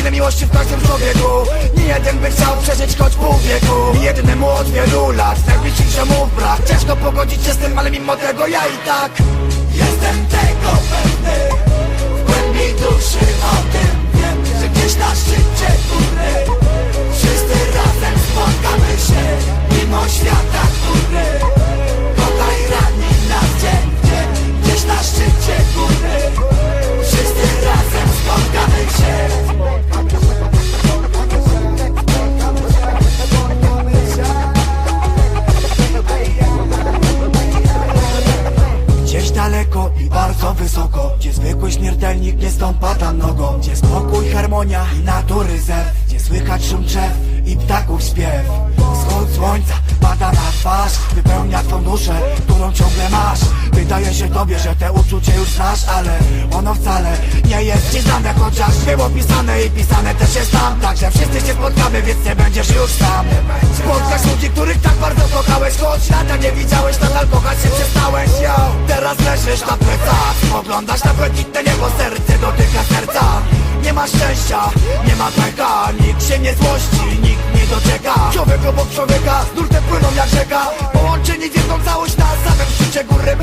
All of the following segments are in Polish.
ile miłości w każdym człowieku. Nie jeden by chciał przeżyć choć pół wieku. Nie jednemu od wielu lat Najbliższych mów brak Ciężko pogodzić się z tym, ale mimo tego ja i tak Jestem tego pewny. W głębi duszy o tym wiem Że gdzieś na Daleko i bardzo wysoko Gdzie zwykły śmiertelnik nie stąpa tam nogą Gdzie spokój, harmonia i natury zew Gdzie słychać szum drzew i ptaków śpiew. Wschód słońca pada na twarz Wypełnia twą duszę, którą ciągle masz. Wydaje się tobie, że te uczucie już znasz Ale ono wcale nie jest ci znane Chociaż było pisane i pisane też jest tam. Także wszyscy się spotkamy, więc nie będziesz już sam. Spotkasz ludzi, których tak bardzo kochałeś Choć lata nie widziałeś, nadal kochać się przestałeś. Yo. Teraz leżysz na plecach Spoglądasz na błękitne niebo, serce dotyka serca Nie ma szczęścia, nie ma pecha Nikt się nie złości, nikt nie doczeka. Człowiek obok człowieka, z nurtem płyną jak rzeka. Połączeni w jedną całość na samym szczycie góry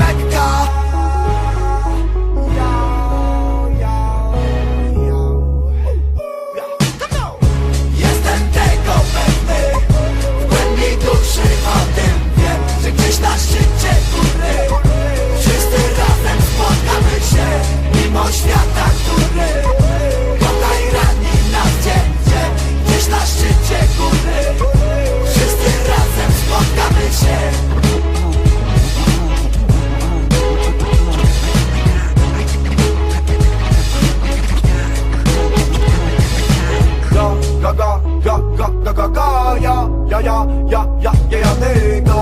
ya ya ya ya nega